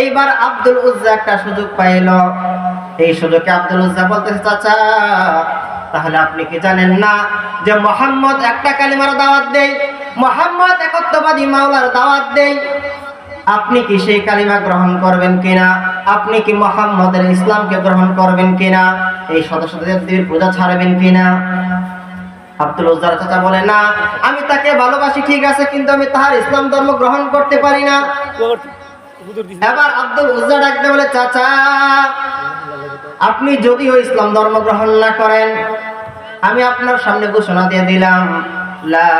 এইবার আব্দুল উজ্জা একটা সুযোগ পাইল। এই সুযোগে আব্দুল উজ্জা বলতেছে, চাচা, তাহলে আপনি কি জানেন না যে মোহাম্মদ একটা কালিমার দাওয়াত দেই মোহাম্মদ একত্ববাদী মাওলার দাওয়াত দেয়? আপনি কি সেই কালিমা গ্রহণ করবেন কিনা? আপনি কি মোহাম্মদের ইসলামকে গ্রহণ করবেন কিনা? এই সদস্যদের পূজা ছাড়বেন কিনা? আব্দুল উজ্জার চাচা বলে, না, আমি তাকে ভালোবাসি, ঠিক আছে, কিন্তু আমি তাহার ইসলাম ধর্ম গ্রহণ করতে পারি না এবার আব্দুল উজ্জা ডাকতে বলে, চাচা, আপনি যদিও ইসলাম ধর্ম গ্রহণ না করেন, আমি আপনার সামনে ঘোষণা দিয়ে দিলাম, লা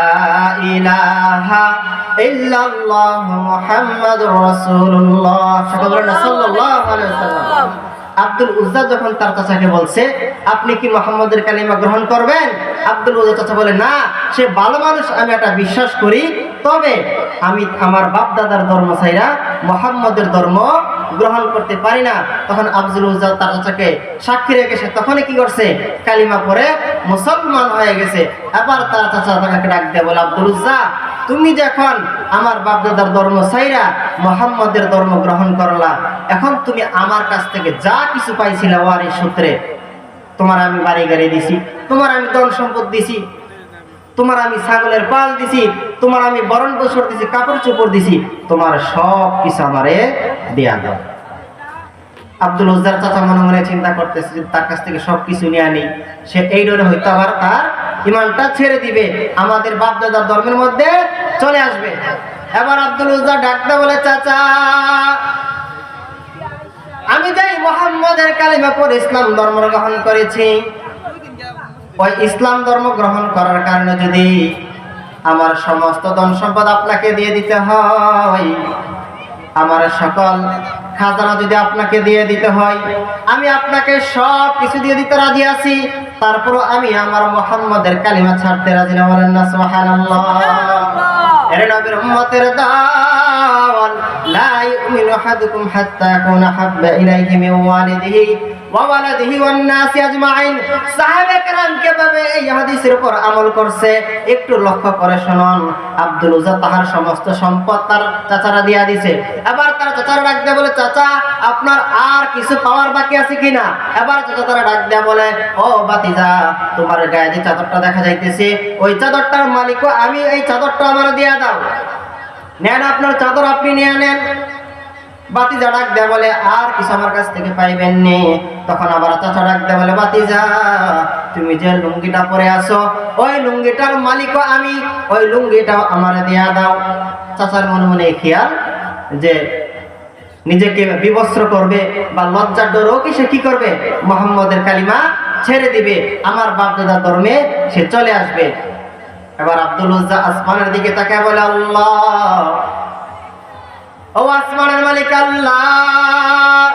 ইলাহা ইল্লাল্লাহ মুহাম্মাদুর রাসূলুল্লাহ সাল্লাল্লাহু আলাইহি ওয়াসাল্লাম। আব্দুল উজ্জা যখন তার চাচাকে বলছে, আপনি কি মোহাম্মদের কালিমা গ্রহণ করবেন? আব্দুল উজ্জা চাচা বলে, না, সে ভালো মানুষ, আমি এটা বিশ্বাস করি। তবে আমি আমার বাপ দাদার ধর্ম ছাইরা মোহাম্মদের ধর্ম গ্রহণ করতে পারি না। তখন আব্দুল উজ্জা তার চাচাকে সাক্ষী রেখে সে তখনই কি করছে? কালিমা পরে মুসলমান হয়ে গেছে। এবার তার চাচা তাকে ডাক দিয়ে বলে, আব্দুল উজ্জা তুমি যখন আমার বাপদাদার ধর্ম ছাইরা মোহাম্মদের ধর্ম গ্রহণ করলা, এখন তুমি আমার কাছ থেকে যা কিছু পাইছিলে ওয়ারি সূত্রে, তোমার আমি বাড়ি গাড়ি দিছি, তোমার আমি ধন সম্পদ দিছি, তোমার আমি ছাগলের পাল দিছি, তোমার আমি বরণ বছর দিছি, কাপড় চোপড় দিছি, তোমার সব কিছু আমারে দেয়া দাও। আব্দুল উজ্জার চাচা মনে মনে চিন্তা করতেছে তার কাছ থেকে সব কিছু নিয়ে আনি, সে এই ডরে হয়তো আবার তার ইমানটা ছেড়ে দিবে। আমাদের বাপ দাদার ধর্মের মধ্যে চলে আসবে। এবার আব্দুল উজ্জা ডাকতে বলে, চাচা, আমি যাই মোহাম্মদের কালিমা পর ইসলাম ধর্ম গ্রহণ করেছি, ওই ইসলাম ধর্ম গ্রহণ করার কারণে যদি আমার সমস্ত ধন সম্পদ আপনাকে দিয়ে দিতে হয়, আমার সকল খাজানা যদি আপনাকে দিয়ে দিতে হয় আমি আপনাকে সব কিছু দিয়ে দিতে রাজি আছি। তারপর আমি আমার মোহাম্মদের কালিমা ছাড়তে রাজি না বলেন না সুবহানাল্লাহ। এর নবীর উম্মতের দাওয়াল লা ইউমিনু আহাদুকুম হাত্তা ইয়াকুনা হাব্বা ইলাইহি মিন ওয়ালিদিহি। ওয়া একটু লক্ষ্য করে শুনুন। আব্দুল তাহার সমস্ত সম্পদ তার চাচারা দিয়া দিছে। এবার তার চাচারা ডাক বলে, চাচা, আপনার আর কিছু পাওয়ার বাকি আছে কিনা? এবার চাচা তারা ডাক বলে, ও তোমার গায়ে যে চাদরটা দেখা যাইতেছে, ওই চাদরটার মালিকও আমি, এই চাদরটা আমার দিয়া দাও। নেন আপনার চাদর, আপনি নিয়ে নেন। বাতিজা ডাক দেয়া বলে, আর কিছু আমার কাছ থেকে পাইবেন নি। তখন আবার চাচা ডাক দেয়া বলে, বাতিজা, তুমি যে লুঙ্গিটা পরে আসো ওই লুঙ্গিটার মালিকও আমি, ওই লুঙ্গিটাও আমার দিয়া দাও। চাচার মনে মনে খেয়াল যে নিজেকে বিবস্ত্র করবে বা লজ্জার ডরও কি সে কি করবে? মোহাম্মদের কালিমা ছেড়ে দিবে। আমার বাপ দাদা ধর্মে সে চলে আসবে। এবার আব্দুল আসমানের দিকে তাকে বলে, আল্লাহ! ও আসমানের আল্লাহ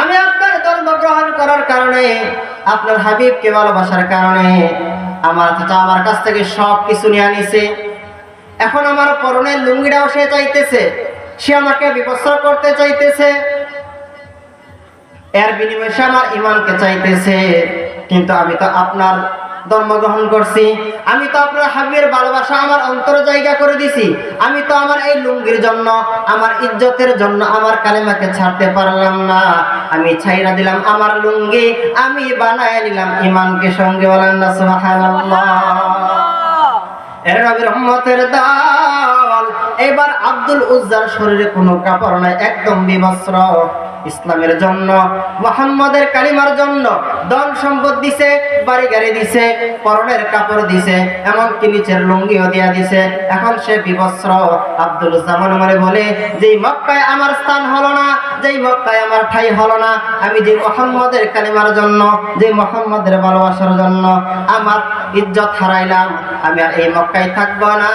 আমি আপনার ধর্ম গ্রহণ করার কারণে, আপনার হাবিবকে ভালোবাসার কারণে, আমার চাচা আমার কাছ থেকে সব কিছু নিয়ে আনিছে। এখন আমার পরনের লুঙ্গিটাও সে চাইতেছে, সে আমাকে বিবস্ত্র করতে চাইতেছে। এর বিনিময়ে সে আমার ইমানকে চাইতেছে, কিন্তু আমি তো আপনার ধর্ম গ্রহণ করছি। আমি তো আপনার হাবিবের ভালোবাসা আমার অন্তর জায়গা করে দিছি। আমি তো আমার এই লুঙ্গির জন্য আমার ইজ্জতের জন্য আমার কালেমাকে ছাড়তে পারলাম না। আমি ছাইরা দিলাম আমার লুঙ্গি আমি বানায় নিলাম ইমানকে সঙ্গে বলেন না সুবহানাল্লাহ। এর রহমতের দাল এবার আব্দুল উজ্জার শরীরে কোনো কাপড় নাই, একদম বিবস্ত্র। ইসলামের জন্য, মোহাম্মদের কালিমার জন্য ধন সম্পদ দিছে, বাড়ি গাড়ি দিছে, পরনের কাপড় দিছে, এমনকি নিচের লুঙ্গিও দিয়া দিছে। এখন সে বিবস্ত্র। আব্দুল জামান মনে বলে, যেই মক্কায় আমার স্থান হলো না, যেই মক্কায় আমার ঠাই হলো না, আমি যে মোহাম্মদের কালিমার জন্য, যে মোহাম্মদের ভালোবাসার জন্য আমার ইজ্জত হারাইলাম, আমি আর এই মক্কায় থাকব না।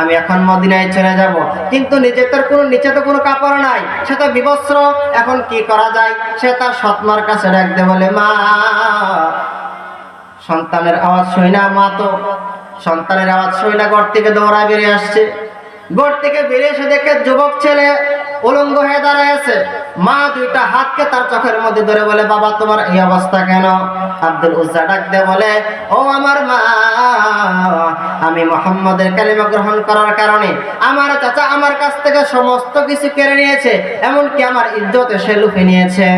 আমি এখন মদিনায় চলে যাব। কিন্তু নিচে তার কোনো, নিচে তো কোনো কাপড় নাই। সে তো বিবস্ত্র। এখন কি করা যায়? সে তার সৎমার কাছে ডাকতে বলে, মা, সন্তানের আওয়াজ শুই না মা তো। সন্তানের আওয়াজ শুই না। ঘর থেকে দৌড়ায় বেরিয়ে আসছে। ঘর থেকে বেরিয়ে এসে দেখে যুবক ছেলে উলঙ্গ হয়ে দাঁড়ায় আছে মা দুইটা হাতকে তার চোখের মধ্যে ধরে বলে, বাবা, তোমার এই অবস্থা কেন? আব্দুল উজ্জা ডাক দিয়ে বলে, ও আমার মা, আমি মোহাম্মদের কালিমা গ্রহণ করার কারণে আমার চাচা আমার কাছ থেকে সমস্ত কিছু কেড়ে নিয়েছে, এমনকি আমার ইজ্জত এসে লুফে নিয়েছে।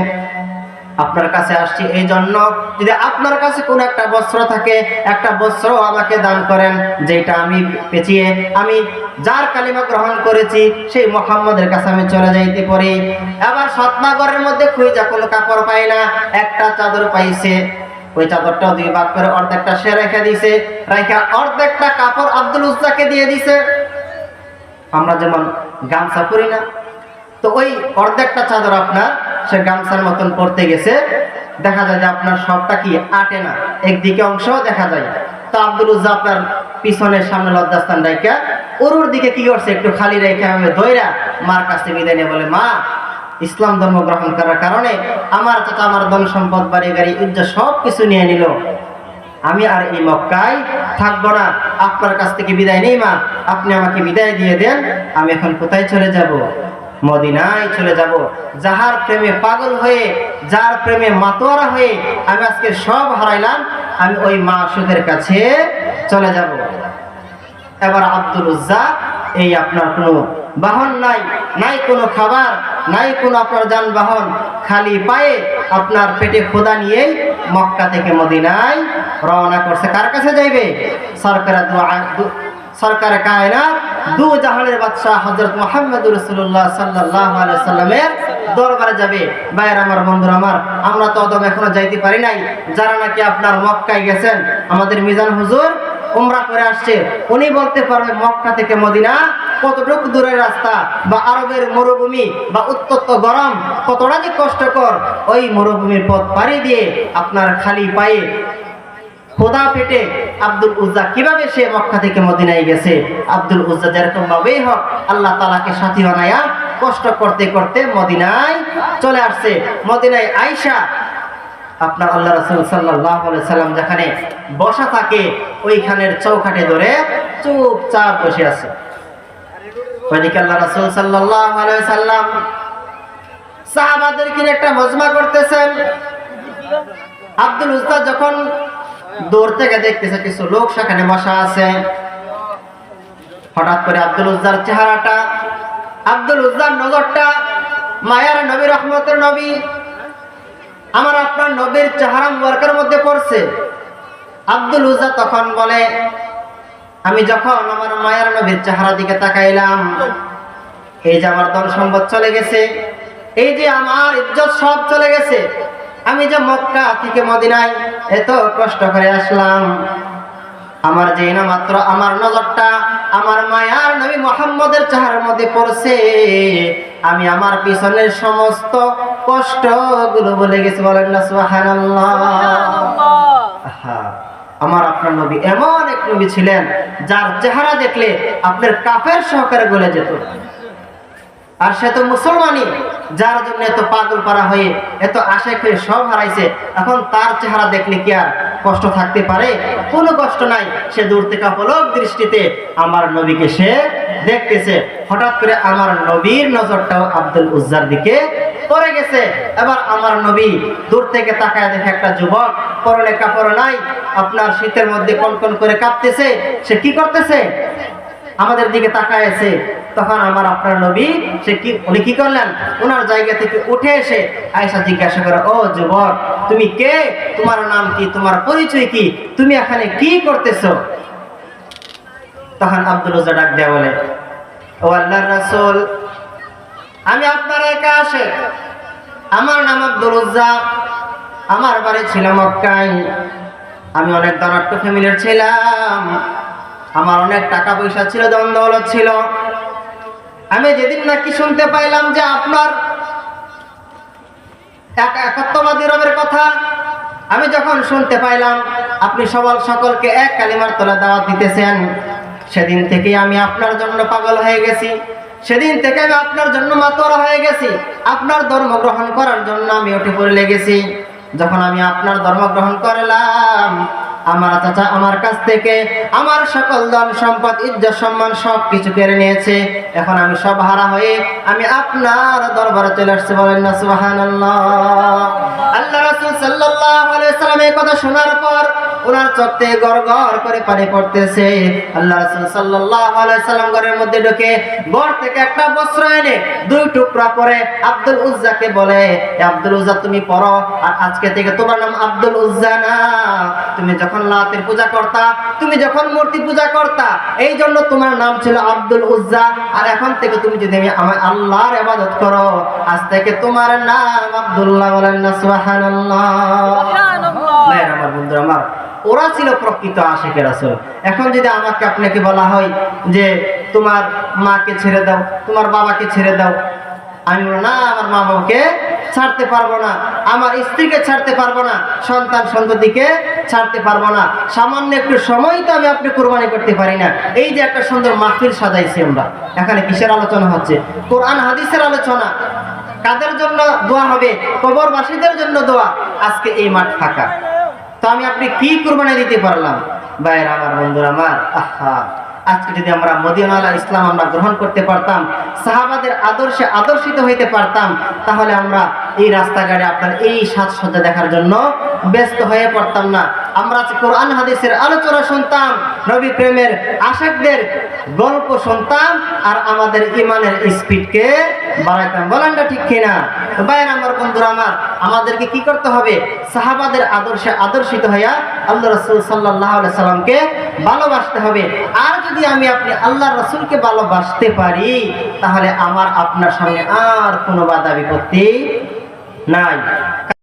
আপনার কাছে আসছি এই জন্য যদি আপনার কাছে কোনো একটা বস্ত্র থাকে, একটা বস্ত্র আমাকে দান করেন যেটা আমি পেঁচিয়ে আমি যার কালিমা গ্রহণ করেছি, সেই মোহাম্মদের কাছে আমি চলে যাইতে পারি। আবার সৎমাগরের মধ্যে খুঁজা কোনো কাপড় পাই না, একটা চাদর পাইছে। ওই চাদরটাও দুই ভাগ করে অর্ধেকটা সে রেখে দিছে, রেখে অর্ধেকটা কাপড় আব্দুল উজ্জাকে দিয়ে দিছে। আমরা যেমন গামছা পরি না, তো ওই অর্ধেকটা চাদর আপনার সে গামছার মতন পড়তে গেছে। দেখা যায় যে আপনার সবটা কি আটে না, একদিকে অংশ দেখা যায় তো আব্দুল উজ্জা আপনার পিছনের সামনে লজ্জাস্থান রাইখা ওরুর দিকে কি করছে? একটু খালি রেখে আমি দইরা মার কাছে বিদায় নিয়ে বলে, মা, ইসলাম ধর্ম গ্রহণ করার কারণে আমার চাচা আমার ধন সম্পদ, বাড়ি গাড়ি, ইজ্জত সব কিছু নিয়ে নিল। আমি আর এই মক্কায় থাকব না। আপনার কাছ থেকে বিদায় নেই, মা। আপনি আমাকে বিদায় দিয়ে দেন, আমি এখন কোথায় চলে যাব? মদিনায় চলে যাব। যাহার প্রেমে পাগল হয়ে, যার প্রেমে মাতোয়ারা হয়ে আমি আজকে সব হারাইলাম, আমি ওই মা সুদের কাছে চলে যাব। এবার আব্দুল উজ্জা এই আপনার কোনো বাহন নাই নাই কোনো খাবার, নাই কোনো আপনার যানবাহন খালি পায়ে আপনার পেটে খোদা নিয়েই মক্কা থেকে মদিনায় রওনা করছে। কার কাছে যাইবে? সরকার সরকার কায়না দু জাহানের বাদশাহ হজরত মোহাম্মদ রসুল্লাহ সাল্লাহ সাল্লামের দরবারে যাবে। ভাইয়ের আমার, বন্ধুরা আমার, আমরা তো অদম এখনও যাইতে পারি নাই। যারা নাকি আপনার মক্কায় গেছেন, আমাদের মিজান হুজুর উমরা করে আসছে। উনি বলতে পারবে মক্কা থেকে মদিনা কতটুকু দূরের রাস্তা বা আরবের মরুভূমি বা উত্তপ্ত গরম কতটা যে কষ্টকর। ওই মরুভূমির পথ পাড়ি দিয়ে আপনার খালি পায়ে খোদা পেটে আব্দুল উজ্জা কীভাবে সে মক্কা থেকে মদিনায় গেছে? আব্দুল উজ্জা যেরকম ভাবেই হোক, আল্লাহ তালাকে সাথী বানায়া কষ্ট করতে করতে মদিনায় চলে আসছে। মদিনায় আইসা আপনার আল্লাহ রসুল সাল্লাহ সাল্লাম যেখানে বসা থাকে, ওইখানের চৌখাটে ধরে চুপচাপ বসে আছে। কিনে একটা মজমা করতেছেন। আব্দুল উস্তাদ যখন দূর থেকে দেখতেছে কিছু লোক, সেখানে বসা আছে। হঠাৎ করে আব্দুল উজ্জার চেহারাটা, আব্দুল উজ্জার নজরটা, মায়ার নবী, রহমতের নবী, আমার আপনার নবীর চেহারা ওয়ার্কের মধ্যে পড়ছে। আব্দুল উজ্জা তখন বলে, আমি যখন আমার মায়ার নবীর চেহারা দিকে তাকাইলাম, এই যে আমার ধন সম্পদ চলে গেছে, এই যে আমার ইজ্জত সব চলে গেছে, আমি যে মক্কা থেকে মদিনায় এত কষ্ট করে আসলাম। আমার যে না মাত্র আমার নজরটা আমার মায়ার নবী মোহাম্মদের চেহারার মধ্যে পড়ছে। আমি আমার পিছনের সমস্ত কষ্টগুলো বলে গেছি বলেন না সুবহানাল্লাহ। আমার আপনার নবী এমন এক নবী ছিলেন যার চেহারা দেখলে আপনার কাফের সহকারে গলে যেত। আর সে তো মুসলমানই, যার জন্য এত পাগল পারা হয়ে এত আশা হয়ে সব হারাইছে। এখন তার চেহারা দেখলে কি আর কষ্ট থাকতে পারে? কোনো কষ্ট নাই। সে দূর থেকে পলক দৃষ্টিতে আমার নবীকে সে দেখতেছে। হঠাৎ করে আমার নবীর নজরটাও আব্দুল উজ্জার দিকে পড়ে গেছে। এবার আমার নবী দূর থেকে তাকায় দেখে একটা যুবক, পরনে কাপড় নাই, আপনার শীতের মধ্যে কনকন করে কাঁপতেছে। সে কি করতেছে? আমাদের দিকে তাকায় আছে। তখন আমার আপনার নবী, সে কি, উনি কি করলেন? ওনার জায়গা থেকে উঠে এসে আয়সা জিজ্ঞাসা করে, ও যুবক, তুমি কে? তোমার নাম কি? তোমার পরিচয় কি? তুমি এখানে কি করতেছো? তখন আব্দুল রোজা ডাক দেয়া বলে, ও আল্লাহ রাসূল, আমি আপনার একা আসে। আমার নাম আব্দুল রোজা আমার বাড়ি ছিল মক্কায়। আমি অনেক ধনাট্য ফ্যামিলির ছিলাম। আমার অনেক টাকা পয়সা ছিল দ্বন্দ্ব ছিল। আমি যেদিন নাকি শুনতে পাইলাম যে আপনার এক একাত্মবাদী রবের কথা, আমি যখন শুনতে পাইলাম, আপনি সবাল সকলকে এক কালিমার তলে দাওয়াত দিতেছেন। সেদিন থেকে আমি আপনার জন্য পাগল হয়ে গেছি। সেদিন থেকে আমি আপনার জন্য মাতোয়ারা হয়ে গেছি। আপনার ধর্ম গ্রহণ করার জন্য আমি উঠে পড়ে লেগেছি। যখন আমি আপনার ধর্ম গ্রহণ করলাম আমার চাচা আমার কাছ থেকে, আমার সকল ধন সম্পদ, ইজ্জত সম্মান সব কিছু কেড়ে নিয়েছে। এখন আমি সব হারা হয়ে আমি আপনার দরবারে চলে আসছি, বলেন না, সুবহানাল্লাহ। আল্লাহ রাসূল সাল্লাল্লাহু আলাইহি কথা শোনার পর ওনার চোখ থেকে গড় গড় করে পানি পড়তেছে। আল্লাহ রাসূল সাল্লাল্লাহু আলাইহি ঘরের মধ্যে ঢুকে ঘর থেকে একটা বস্ত্র এনে দুই টুকরা করে আব্দুল উজ্জাকে বলে, "এ আব্দুল উজ্জা, তুমি পড়ো, আর আজকে থেকে তোমার নাম আব্দুল উজ্জা না। তুমি যখন লাতের পূজা করতা তুমি যখন মূর্তি পূজা করতা এই জন্য তোমার নাম ছিল আব্দুল উজ্জা। আর এখন থেকে তুমি যদি আমি আমার আল্লাহর ইবাদত করো আজ থেকে তোমার নাম আব্দুল্লাহ বলেন না সুবহানাল্লাহ। ভাইয়ের আমার বন্ধুরা আমার ওরা ছিল প্রকৃত আশেকের আসল এখন যদি আমাকে আপনাকে বলা হয় যে তোমার মাকে ছেড়ে দাও তোমার বাবাকে ছেড়ে দাও আমি বলব না আমার মা বাবাকে ছাড়তে পারব না আমার স্ত্রীকে ছাড়তে পারব না সন্তান সন্ততিকে ছাড়তে পারব না। সামান্য একটু সময় তো আমি আপনি কোরবানি করতে পারি না। এই যে একটা সুন্দর মাহফিল সাজাইছি আমরা। এখানে কিসের আলোচনা হচ্ছে? কোরআন, হাদিসের আলোচনা। কাদের জন্য দোয়া হবে? কবরবাসীদের জন্য দোয়া। আজকে এই মাঠ ফাঁকা। তো আমি আপনি কি কোরবানি দিতে পারলাম? ভাইয়ের আমার বন্ধুরা, আমার। আহা। আজকে যদি আমরা মদিনালা ইসলাম আমরা গ্রহণ করতে পারতাম, সাহাবাদের আদর্শে আদর্শিত হইতে পারতাম, তাহলে আমরা এই রাস্তাঘাটে আপনার এই সাজসজ্জা দেখার জন্য ব্যস্ত হয়ে পড়তাম না। আমরা কোরআন, হাদিসের আলোচনা শুনতাম, নবী প্রেমের আশাকদের গল্প শুনতাম, আর আমাদের ইমানের স্পিডকে বাড়াইতাম। বলেন না ঠিক কিনা? বাইরে আমার বন্ধুরা আমার, আমাদেরকে কি করতে হবে? সাহাবাদের আদর্শে আদর্শিত হইয়া আল্লাহ রসুল সাল্লাহ সাল্লামকে ভালোবাসতে হবে। আর যদি আমি আপনি আল্লাহ রসুলকে ভালোবাসতে পারি, তাহলে আমার আপনার সামনে আর কোনো বাধা বিপত্তি নাই।